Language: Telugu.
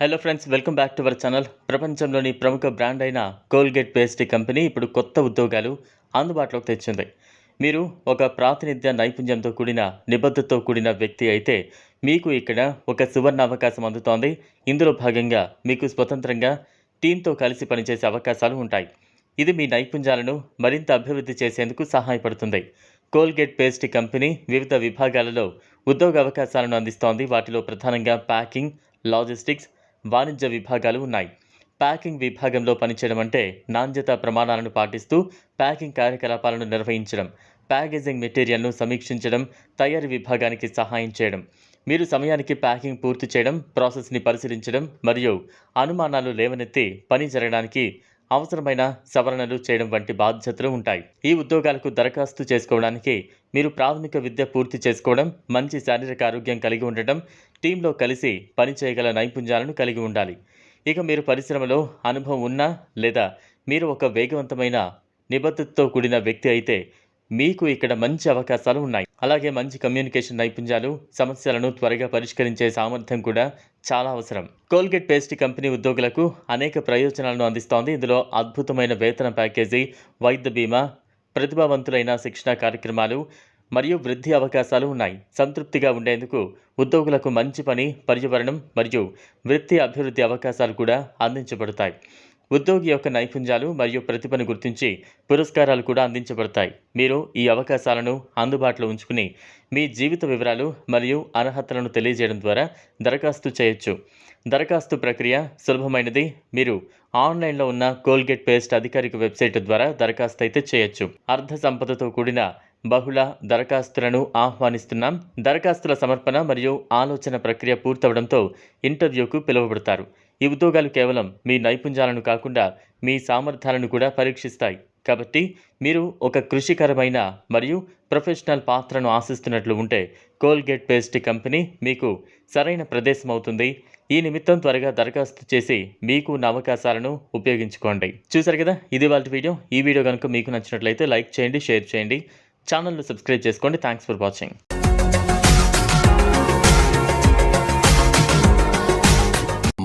Hello friends welcome back to our channel ప్రపంచంలోని ప్రముఖ బ్రాండ్ అయిన కోల్గేట్ పేస్ట్ కంపెనీ ఇప్పుడు కొత్త ఉద్యోగాలు అందుబాటులోకి తెచ్చింది. మీరు ఒక ప్రాతినిధ్య నైపుణ్యంతో కూడిన నిబద్ధతతో కూడిన వ్యక్తి అయితే మీకు ఇక్కడ ఒక సువర్ణ అవకాశం అందుతోంది. ఇందులో భాగంగా మీకు స్వతంత్రంగా టీంతో కలిసి పనిచేసే అవకాశాలు ఉంటాయి. ఇది మీ నైపుణ్యాలను మరింత అభివృద్ధి చేసేందుకు సహాయపడుతుంది. కోల్గేట్ పేస్ట్ కంపెనీ వివిధ విభాగాలలో ఉద్యోగ అవకాశాలను అందిస్తోంది. వాటిలో ప్రధానంగా ప్యాకింగ్ లాజిస్టిక్స్ వాణిజ్య విభాగాలు ఉన్నాయి. ప్యాకింగ్ విభాగంలో పనిచేయడం అంటే నాణ్యత ప్రమాణాలను పాటిస్తూ ప్యాకింగ్ కార్యకలాపాలను నిర్వహించడం ప్యాకేజింగ్ మెటీరియల్ను సమీక్షించడం తయారీ విభాగానికి సహాయం చేయడం మీరు సమయానికి ప్యాకింగ్ పూర్తి చేయడం ప్రాసెస్ని పరిశీలించడం మరియు అనుమానాలు లేవనెత్తి పని జరగడానికి అవసరమైన సవరణలు చేయడం వంటి బాధ్యతలు ఉంటాయి. ఈ ఉద్యోగాలకు దరఖాస్తు చేసుకోవడానికి మీరు ప్రాథమిక విద్య పూర్తి చేసుకోవడం మంచి శారీరక ఆరోగ్యం కలిగి ఉండటం టీంలో కలిసి పనిచేయగల నైపుణ్యాలను కలిగి ఉండాలి. ఇక మీరు పరిశ్రమలో అనుభవం ఉన్నా లేదా మీరు ఒక వేగవంతమైన నిబద్ధతతో కూడిన వ్యక్తి అయితే మీకు ఇక్కడ మంచి అవకాశాలు ఉన్నాయి. అలాగే మంచి కమ్యూనికేషన్ నైపుణ్యాలు సమస్యలను త్వరగా పరిష్కరించే సామర్థ్యం కూడా చాలా అవసరం. కోల్గేట్ పేస్ట్ కంపెనీ ఉద్యోగులకు అనేక ప్రయోజనాలను అందిస్తోంది. ఇందులో అద్భుతమైన వేతన ప్యాకేజీ వైద్య బీమా ప్రతిభావంతులైన శిక్షణ కార్యక్రమాలు మరియు వృద్ధి అవకాశాలు ఉన్నాయి. సంతృప్తిగా ఉండేందుకు ఉద్యోగులకు మంచి పని పర్యావరణం మరియు వృత్తి అభివృద్ధి అవకాశాలు కూడా అందించబడతాయి. ఉద్యోగి యొక్క నైపుణ్యాలు మరియు ప్రతిభను గుర్తించి పురస్కారాలు కూడా అందించబడతాయి. మీరు ఈ అవకాశాలను అందుబాటులో ఉంచుకుని మీ జీవిత వివరాలు మరియు అర్హతలను తెలియజేయడం ద్వారా దరఖాస్తు చేయొచ్చు. దరఖాస్తు ప్రక్రియ సులభమైనది. మీరు ఆన్లైన్లో ఉన్న కోల్గేట్ పేస్ట్ అధికారిక వెబ్సైట్ ద్వారా దరఖాస్తు అయితే చేయొచ్చు. అర్ధ సంపదతో కూడిన బహుళ దరఖాస్తులను ఆహ్వానిస్తున్నాం. దరఖాస్తుల సమర్పణ మరియు ఆలోచన ప్రక్రియ పూర్తవడంతో ఇంటర్వ్యూకు పిలువబడతారు. ఈ ఉద్యోగాలు కేవలం మీ నైపుణ్యాలను కాకుండా మీ సామర్థ్యాలను కూడా పరీక్షిస్తాయి. కాబట్టి మీరు ఒక కృషికరమైన మరియు ప్రొఫెషనల్ పాత్రను ఆశిస్తున్నట్లు ఉంటే కోల్గేట్ పేస్ట్ కంపెనీ మీకు సరైన ప్రదేశం అవుతుంది. ఈ నిమిత్తం త్వరగా దరఖాస్తు చేసి మీకు ఉన్న అవకాశాలను ఉపయోగించుకోండి. చూసారు కదా? ఇది వాళ్ళ వీడియో. ఈ వీడియో కనుక మీకు నచ్చినట్లయితే లైక్ చేయండి షేర్ చేయండి. ఛానల్ను సబ్స్క్రైబ్ చేసుకోండి. Thanks for watching.